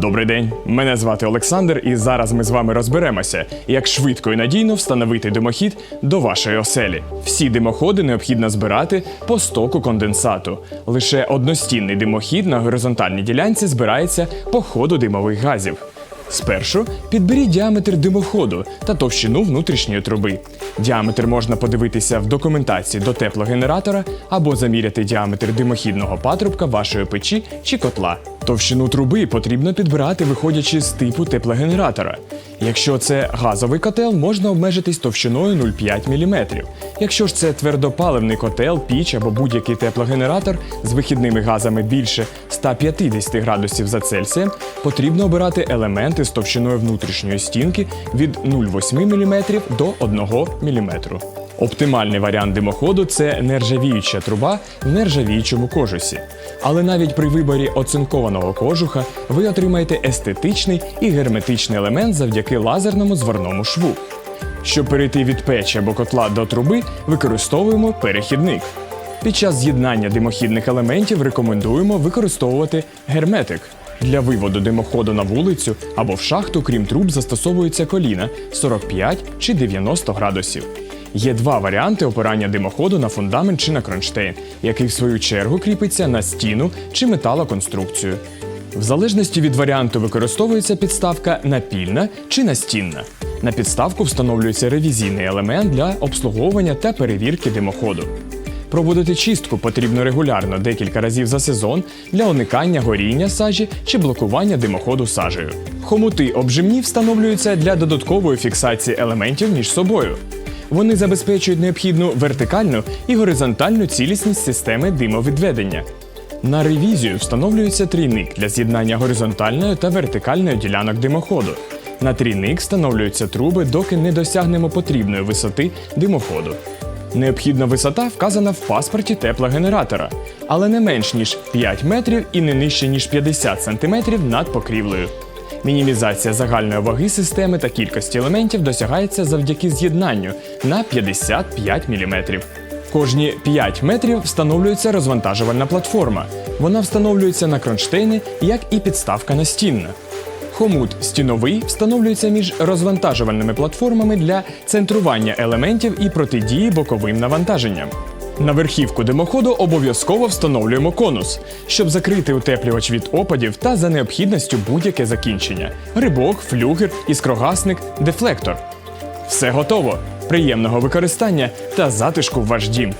Добрий день, мене звати Олександр, і зараз ми з вами розберемося, як швидко і надійно встановити димохід до вашої оселі. Всі димоходи необхідно збирати по стоку конденсату. Лише одностінний димохід на горизонтальній ділянці збирається по ходу димових газів. Спершу підберіть діаметр димоходу та товщину внутрішньої труби. Діаметр можна подивитися в документації до теплогенератора або заміряти діаметр димохідного патрубка вашої печі чи котла. Товщину труби потрібно підбирати, виходячи з типу теплогенератора. Якщо це газовий котел, можна обмежитись товщиною 0,5 мм. Якщо ж це твердопаливний котел, піч або будь-який теплогенератор з вихідними газами більше 150 градусів за Цельсієм, потрібно обирати елементи з товщиною внутрішньої стінки від 0,8 мм до 1 мм. Оптимальний варіант димоходу це нержавіюча труба в нержавіючому кожусі. Але навіть при виборі оцинкованого кожуха ви отримаєте естетичний і герметичний елемент завдяки лазерному зворному шву. Щоб перейти від печі або котла до труби, використовуємо перехідник. Під час з'єднання димохідних елементів рекомендуємо використовувати герметик. Для виводу димоходу на вулицю або в шахту, крім труб, застосовується коліна 45 чи 90 градусів. Є два варіанти опирання димоходу на фундамент чи на кронштейн, який в свою чергу кріпиться на стіну чи металоконструкцію. В залежності від варіанту використовується підставка напільна чи настінна. На підставку встановлюється ревізійний елемент для обслуговування та перевірки димоходу. Проводити чистку потрібно регулярно декілька разів за сезон для уникання горіння сажі чи блокування димоходу сажею. Хомути обжимні встановлюються для додаткової фіксації елементів між собою. Вони забезпечують необхідну вертикальну і горизонтальну цілісність системи димовідведення. На ревізію встановлюється трійник для з'єднання горизонтальної та вертикальної ділянок димоходу. На трійник встановлюються труби, доки не досягнемо потрібної висоти димоходу. Необхідна висота вказана в паспорті теплогенератора, але не менш ніж 5 метрів і не нижче ніж 50 сантиметрів над покрівлею. Мінімізація загальної ваги системи та кількості елементів досягається завдяки з'єднанню на 55 мм. Кожні 5 метрів встановлюється розвантажувальна платформа. Вона встановлюється на кронштейни, як і підставка настінна. Хомут стіновий встановлюється між розвантажувальними платформами для центрування елементів і протидії боковим навантаженням. На верхівку димоходу обов'язково встановлюємо конус, щоб закрити утеплювач від опадів та за необхідністю будь-яке закінчення: грибок, флюгер, іскрогасник, дефлектор. Все готово. Приємного використання та затишку в ваш дім.